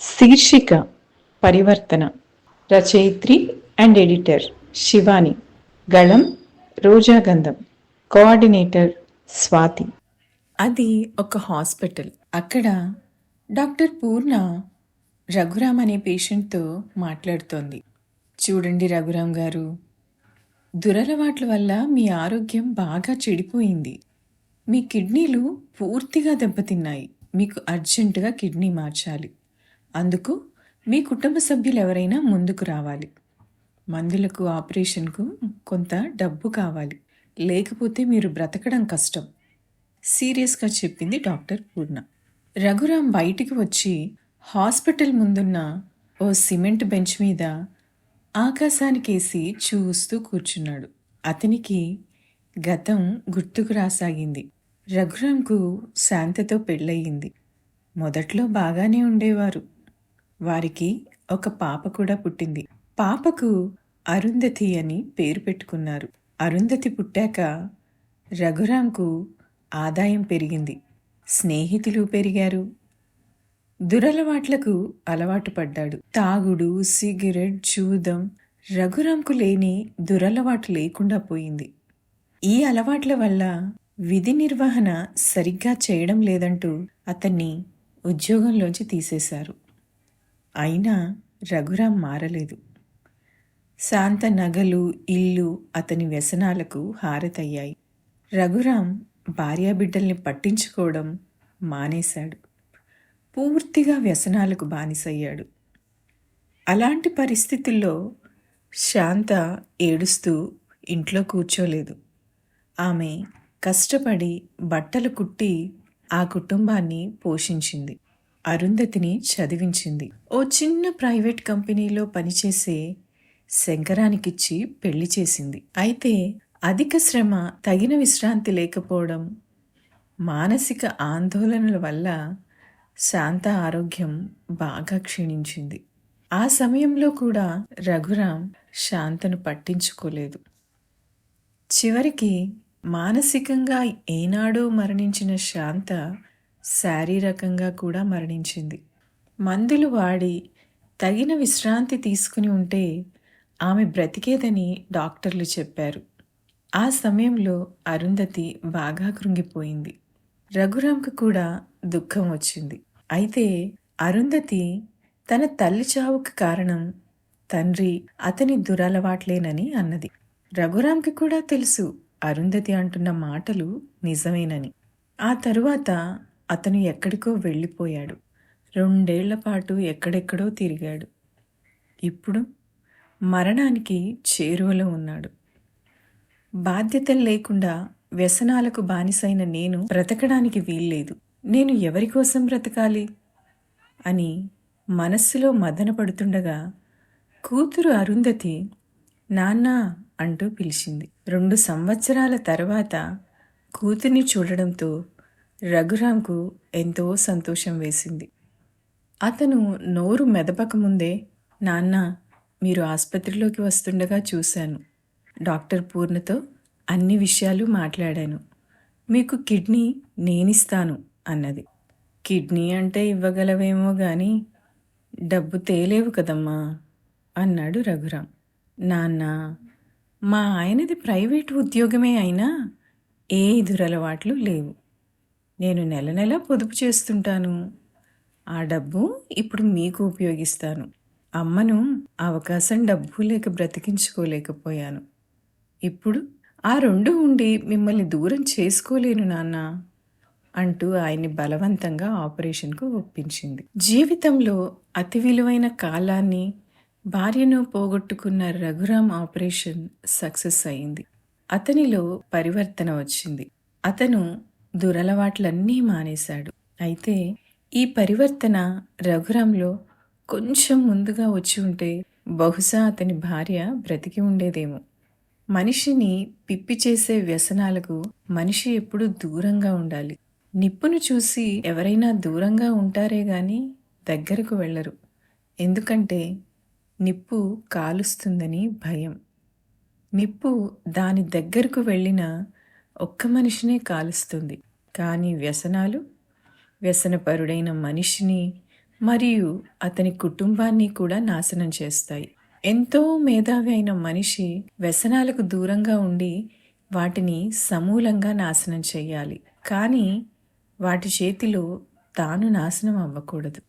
శీర్షిక పరివర్తన. రచయిత్రి అండ్ ఎడిటర్ శివాని. గళం రోజాగంధం. కోఆర్డినేటర్ స్వాతి. అది ఒక హాస్పిటల్. అక్కడ డాక్టర్ పూర్ణ రఘురామ్ అనే పేషెంట్తో మాట్లాడుతోంది. చూడండి రఘురామ్ గారు. దురలవాట్ల వల్ల మీ ఆరోగ్యం బాగా చెడిపోయింది. మీ కిడ్నీలు పూర్తిగా దెబ్బతిన్నాయి. మీకు అర్జెంటుగా కిడ్నీ మార్చాలి. అందుకు మీ కుటుంబ సభ్యులు ఎవరైనా ముందుకు రావాలి. మందులకు ఆపరేషన్కు కొంత డబ్బు కావాలి. లేకపోతే మీరు బ్రతకడం కష్టం. సీరియస్గా చెప్పింది డాక్టర్ పూర్ణ. రఘురాం బయటికి వచ్చి హాస్పిటల్ ముందున్న ఓ సిమెంట్ బెంచ్ మీద ఆకాశానికేసి చూస్తూ కూర్చున్నాడు. అతనికి గతం గుర్తుకు రాసాగింది. రఘురాంకు శాంతతో పెళ్ళయింది. మొదట్లో బాగానే ఉండేవారు. వారికి ఒక పాప కూడా పుట్టింది. పాపకు అరుంధతి అని పేరు పెట్టుకున్నారు. అరుంధతి పుట్టాక రఘురాంకు ఆదాయం పెరిగింది. స్నేహితులు పెరిగారు. దురలవాట్లకు అలవాటు పడ్డాడు. తాగుడు సిగరెట్ జూదం రఘురాంకు లేని దురలవాటు లేకుండా పోయింది. ఈ అలవాట్ల వల్ల విధి నిర్వహణ సరిగ్గా చేయడం లేదంటూ అతన్ని ఉద్యోగంలోంచి తీసేశారు. అయినా రఘురాం మారలేదు. శాంత నగలు ఇల్లు అతని వ్యసనాలకు హారతయ్యాయి. రఘురాం భార్యాబిడ్డల్ని పట్టించుకోవడం మానేశాడు. పూర్తిగా వ్యసనాలకు బానిసయ్యాడు. అలాంటి పరిస్థితుల్లో శాంత ఏడుస్తూ ఇంట్లో కూర్చోలేదు. ఆమె కష్టపడి బట్టలు కుట్టి ఆ కుటుంబాన్ని పోషించింది. అరుంధతిని చదివించింది. ఓ చిన్న ప్రైవేట్ కంపెనీలో పనిచేసే శంకరానికిచ్చి పెళ్ళి చేసింది. అయితే అధిక శ్రమ తగిన విశ్రాంతి లేకపోవడం మానసిక ఆందోళనల వల్ల శాంత ఆరోగ్యం బాగా క్షీణించింది. ఆ సమయంలో కూడా రఘురాం శాంతను పట్టించుకోలేదు. చివరికి మానసికంగా ఏనాడో మరణించిన శాంత శారీరకంగా కూడా మరణించింది. మందులు వాడి తగిన విశ్రాంతి తీసుకుని ఉంటే ఆమె బ్రతికేదని డాక్టర్లు చెప్పారు. ఆ సమయంలో అరుంధతి బాగా కృంగిపోయింది. రఘురామ్కు కూడా దుఃఖం వచ్చింది. అయితే అరుంధతి తన తల్లి చావుకు కారణం తండ్రి అతని దురలవాట్లేనని అన్నది. రఘురామ్కి కూడా తెలుసు అరుంధతి అంటున్న మాటలు నిజమేనని. ఆ తరువాత అతను ఎక్కడికో వెళ్ళిపోయాడు. రెండేళ్ళ పాటు ఎక్కడెక్కడో తిరిగాడు. ఇప్పుడు మరణానికి చేరువలో ఉన్నాడు. బాధ్యతలు లేకుండా వ్యసనాలకు బానిసైన నేను బ్రతకడానికి వీల్లేదు. నేను ఎవరి కోసం బ్రతకాలి? అని మనస్సులో మదన పడుతుండగా కూతురు అరుంధతి నాన్న అంటూ పిలిచింది. రెండు సంవత్సరాల తర్వాత కూతుర్ని చూడడంతో రఘురాంకు ఎంతో సంతోషం వేసింది. అతను నోరు మెదపకముందే నాన్న మీరు ఆసుపత్రిలోకి వస్తుండగా చూశాను. డాక్టర్ పూర్ణతో అన్ని విషయాలు మాట్లాడాను. మీకు కిడ్నీ నేనిస్తాను అన్నది. కిడ్నీ అంటే ఇవ్వగలవేమో గాని డబ్బు తేలేవు కదమ్మా అన్నాడు రఘురాం. నాన్న మా ఆయనది ప్రైవేట్ ఉద్యోగమే అయినా ఏ దురలవాట్లు లేవు. నేను నెల నెల పొదుపు చేస్తుంటాను. ఆ డబ్బు ఇప్పుడు మీకు ఉపయోగిస్తాను. అమ్మను అవకాశం డబ్బు లేక బ్రతికించుకోలేకపోయాను. ఇప్పుడు ఆ రెండు ఉండి మిమ్మల్ని దూరం చేసుకోలేను నాన్న అంటూ ఆయన్ని బలవంతంగా ఆపరేషన్కు ఒప్పించింది. జీవితంలో అతి విలువైన కాలాన్ని భార్యను పోగొట్టుకున్న రఘురామ్ ఆపరేషన్ సక్సెస్ అయింది. అతనిలో పరివర్తన వచ్చింది. అతను దురలవాట్లన్నీ మానేశాడు. అయితే ఈ పరివర్తన రఘురాంలో కొంచెం ముందుగా వచ్చి ఉంటే బహుశా అతని భార్య బ్రతికి ఉండేదేమో. మనిషిని పిప్పి చేసే వ్యసనాలకు మనిషి ఎప్పుడూ దూరంగా ఉండాలి. నిప్పును చూసి ఎవరైనా దూరంగా ఉంటారే గాని దగ్గరకు వెళ్ళరు. ఎందుకంటే నిప్పు కాలుస్తుందని భయం. నిప్పు దాని దగ్గరకు వెళ్ళిన ఒక్క మనిషినే కాలుస్తుంది. కానీ వ్యసనాలు వ్యసనపరుడైన మనిషిని మరియు అతని కుటుంబాన్ని కూడా నాశనం చేస్తాయి. ఎంతో మేధావి అయిన మనిషి వ్యసనాలకు దూరంగా ఉండి వాటిని సమూలంగా నాశనం చేయాలి. కానీ వాటి చేతిలో తాను నాశనం అవ్వకూడదు.